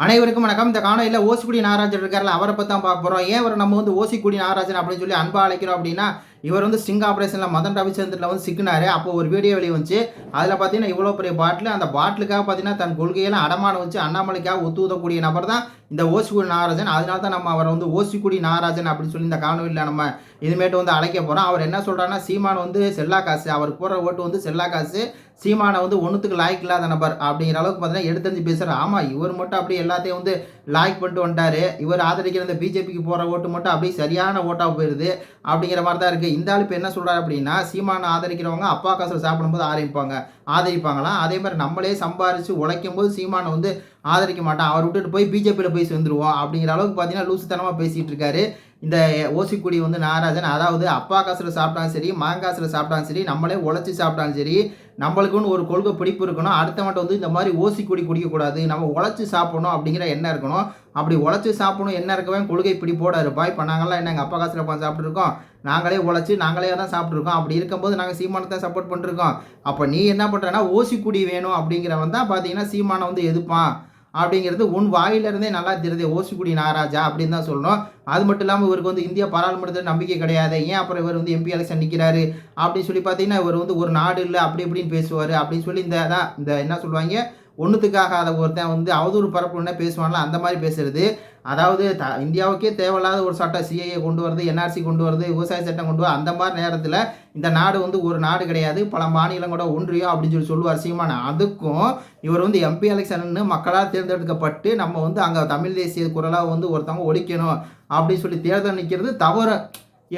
அனைவருக்கும் வணக்கம். இந்த காணொலியில் ஓசிக்குடி நாகராஜன் இருக்கார்ல அவரை பற்றி தான் பார்க்க போகிறோம் ஏன் அவர் நம்ம வந்து ஓசிக்குடி நாகராஜன் அப்படின்னு சொல்லி அன்பாக அழைக்கிறோம் அப்படின்னா இவர் வந்து ஸ்டிங் ஆப்ரேஷனில் மதன் ரவிச்சந்திரில் வந்து சிக்கினாரு. அப்போ ஒரு வீடியோ வெளியே வந்துச்சு. அதில் பார்த்தீங்கன்னா இவ்வளோ பெரிய பாட்டில் அந்த பாட்டிலுக்காக பார்த்தீங்கன்னா தன் கொள்கையெல்லாம் அடமானம் வச்சு அண்ணாமலைக்காக ஒத்துதக்கூடிய நபர் தான் இந்த ஓசிக்குடி நாகராஜன். அதனால தான் நம்ம அவரை வந்து ஓசிக்குடி நாகராஜன் அப்படின்னு சொல்லி இந்த காணொலியில் நம்ம இதுமேட்டு வந்து அழைக்க போகிறோம் அவர் என்ன சொல்கிறாருன்னா சீமான் வந்து செல்லா காசு அவர் போடுற ஓட்டு வந்து செல்லா காசு சீமானை வந்து ஒன்றுத்துக்கு லாய்க் இல்லாத நபர் அப்படிங்கிற அளவுக்கு பார்த்தீங்கன்னா எடுத்தறிஞ்சு பேசுகிறார் ஆமாம் இவர் மட்டும் அப்படியே எல்லாத்தையும் வந்து லாய்க் பண்ணிட்டு வந்துட்டார். இவர் ஆதரிக்கிற இந்த பிஜேபிக்கு போகிற ஓட்டு மட்டும் அப்படியே சரியான ஓட்டாக போயிடுது அப்படிங்கிற மாதிரி தான் இருக்குது இந்த ஆள் இப்போ என்ன சொல்கிறாரு அப்படின்னா சீமானை ஆதரிக்கிறவங்க அப்பா காசில் சாப்பிடும்போது ஆரம்பிப்பாங்க ஆதரிப்பாங்களாம். அதே மாதிரி நம்மளே சம்பாரித்து உழைக்கும் போது சீமானை வந்து ஆதரிக்க மாட்டான். அவர் விட்டுட்டு போய் பிஜேபியில் போய் சேர்ந்துருவோம் அப்படிங்கிற அளவுக்கு பார்த்தீங்கன்னா லூசுத்தனமாக பேசிகிட்டு இருக்காரு. இந்த ஓசிக்குடி வந்து நாராஜன் அதாவது அப்பா காசில் சாப்பிட்டாலும் சரி மாங்காசில் சாப்பிட்டாலும் சரி நம்மளே உழைச்சி சாப்பிட்டாலும் சரி நம்மளுக்குன்னு ஒரு கொள்கை பிடிப்பு இருக்கணும். அடுத்தவன்ட்ட வந்து இந்த மாதிரி ஓசிக்குடி குடிக்கக்கூடாது நம்ம உழைச்சி சாப்பிடணும் அப்படிங்கிற எண்ணம் இருக்கணும். அப்படி உழைச்சி சாப்பிடணும் என்ன இருக்கவே கொள்கை பிடிப்போட இருப்பாய் இப்போ நாங்களாம் என்ன எங்கள் அப்பா காசில் உட்காந்து சாப்பிட்ருக்கோம் நாங்களே உழைச்சி நாங்களே தான் சாப்பிட்ருக்கோம் அப்படி இருக்கும்போது நாங்கள் சீமானத்தை சப்போர்ட் பண்ணிருக்கோம் அப்போ நீ என்ன பண்ணுறேன்னா ஓசிக்குடி வேணும் அப்படிங்கிறவன் தான் பார்த்தீங்கன்னா சீமானை வந்து எதுப்பான் அப்படிங்கிறது உன் வாயிலிருந்தே நல்லா தெரியுது. ஓசிக்குடி நாராஜா அப்படின்னு தான் சொல்லணும். அது மட்டும் இல்லாமல் இவருக்கு வந்து இந்தியா பாராளுமன்றத்தில் நம்பிக்கை கிடையாது. ஏன் அப்புறம் இவர் வந்து எம்பி எலெக்ஷன் நிற்கிறாரு அப்படின்னு சொல்லி பார்த்தீங்கன்னா இவர் வந்து ஒரு நாடு இல்லை அப்படி இப்படின்னு பேசுவார். அப்படின்னு சொல்லி இந்த தான் இந்த என்ன சொல்லுவாங்க? ஒன்றுத்துக்காகாத ஒருத்தன் வந்து அவதூறு பரப்புன்னு பேசுவான்ல அந்த மாதிரி பேசுறது. அதாவது த இந்தியாவுக்கே தேவையில்லாத ஒரு சட்டம் சிஐஏ கொண்டு வருது என்ஆர்சி கொண்டு வருது விவசாய சட்டம் கொண்டு வருது அந்த மாதிரி நேரத்தில் இந்த நாடு வந்து ஒரு நாடு கிடையாது பல மாநிலம் கூட ஒன்றியம் அப்படின்னு சொல்லி சொல்லுவார் சீமான. அதுக்கும் இவர் வந்து எம்பி எலெக்ஷன்னு மக்களால் தேர்ந்தெடுக்கப்பட்டு நம்ம வந்து அங்கே தமிழ் தேசிய குரலாக வந்து ஒருத்தவங்க ஒழிக்கணும் அப்படின்னு சொல்லி தேர்தல் நிற்கிறது தவறு.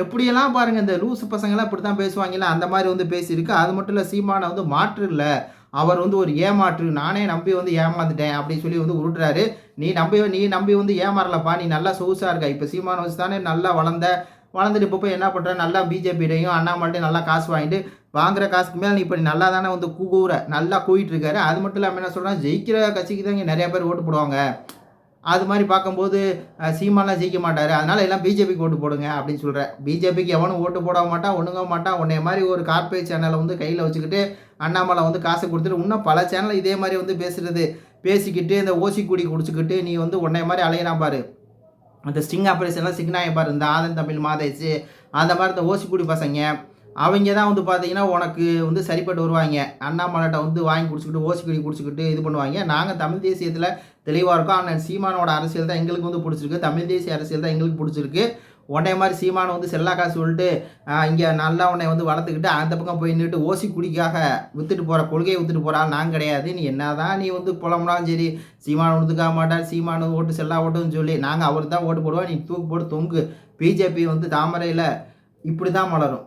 எப்படியெல்லாம் பாருங்கள் இந்த லூசு பசங்களாம் இப்படி தான் பேசுவாங்கல்ல அந்த மாதிரி வந்து பேசியிருக்கு. அது மட்டும் இல்லை சீமானை வந்து மாற்று இல்லை. அவர் வந்து ஒரு ஏமாற்று நானே நம்பி வந்து ஏமாந்துட்டேன் அப்படின்னு சொல்லி வந்து உருட்டுறாரு. நீ நம்பி நீ நம்பி வந்து ஏமாறலப்பா நீ நல்லா சொகுசாக இருக்க. இப்போ சீமான வச்சு தானே நல்லா வளர்ந்த வளர்ந்துட்டு இப்போ போய் என்ன பண்ணுற நல்லா பிஜேபியிடையும் அண்ணாமலையும் நல்லா காசு வாங்கிட்டு வாங்குற காசுக்கு மேலே நீ இப்போ நல்லா தானே வந்து கூகுற நல்லா கூவிட்டு இருக்காரு. அது மட்டும் இல்லாமல் என்ன சொல்கிறேன் ஜெயிக்கிற கட்சிக்கு தான் இங்கே நிறைய பேர் ஓட்டு போடுவாங்க. அது மாதிரி பார்க்கும்போது சீமாலாம் ஜெயிக்க மாட்டார். அதனால் எல்லாம் பிஜேபிக்கு ஓட்டு போடுங்க அப்படின்னு சொல்கிறேன் பிஜேபிக்கு எவனும் ஓட்டு போட மாட்டான் ஒன்றுங்க மாட்டான். உன்னை மாதிரி ஒரு கார்பரேட் சேனலை வந்து கையில் வச்சுக்கிட்டு அண்ணாமலை வந்து காசு கொடுத்துட்டு இன்னும் பல சேனல் இதே மாதிரி வந்து பேசுகிறது பேசிக்கிட்டு இந்த ஓசி குடி குடிச்சிக்கிட்டு நீ வந்து உன்னை மாதிரி அலையிறான் பாரு. அந்த ஸ்டிங் ஆப்ரேஷன்லாம் சிக்னாயப்பார் பாரு இந்த ஆதன் தமிழ் மாதேச்சு அந்த மாதிரி இந்த ஓசிக்குடி பசங்க. அவங்க தான் வந்து பார்த்தீங்கன்னா உனக்கு வந்து சரிப்பட்டு வருவாங்க. அண்ணாமலைட்ட வந்து வாங்கி குடிச்சிக்கிட்டு ஓசிக்குடி குடிச்சிக்கிட்டு இது பண்ணுவாங்க. நாங்கள் தமிழ் தேசியத்தில் தெளிவாக இருக்கோம். ஆனால் சீமானோட அரசியல் தான் எங்களுக்கு வந்து பிடிச்சிருக்கு. தமிழ் தேசிய அரசியல் தான் எங்களுக்கு பிடிச்சிருக்கு. உடனே மாதிரி சீமானை வந்து செல்லா காசு சொல்லிட்டு இங்கே நல்லா உன்னை வந்து வளர்த்துக்கிட்டு அந்த பக்கம் போய் நின்றுட்டு ஓசி குடிக்காக விற்றுட்டு போகிற கொள்கையை விற்றுட்டு போகிறாள் நான் கிடையாது. நீ என்ன தான் நீ வந்து புலம்புனாலும் சரி சீமான் ஒன்றுக்காக மாட்டார் சீமான் ஓட்டு செல்லா ஓட்டுன்னு சொல்லி நாங்கள் அவர் தான் ஓட்டு போடுவோம். நீ தூக்கு போட்டு தொங்கு. பிஜேபி வந்து தாமரையில் இப்படி தான் மலரும்.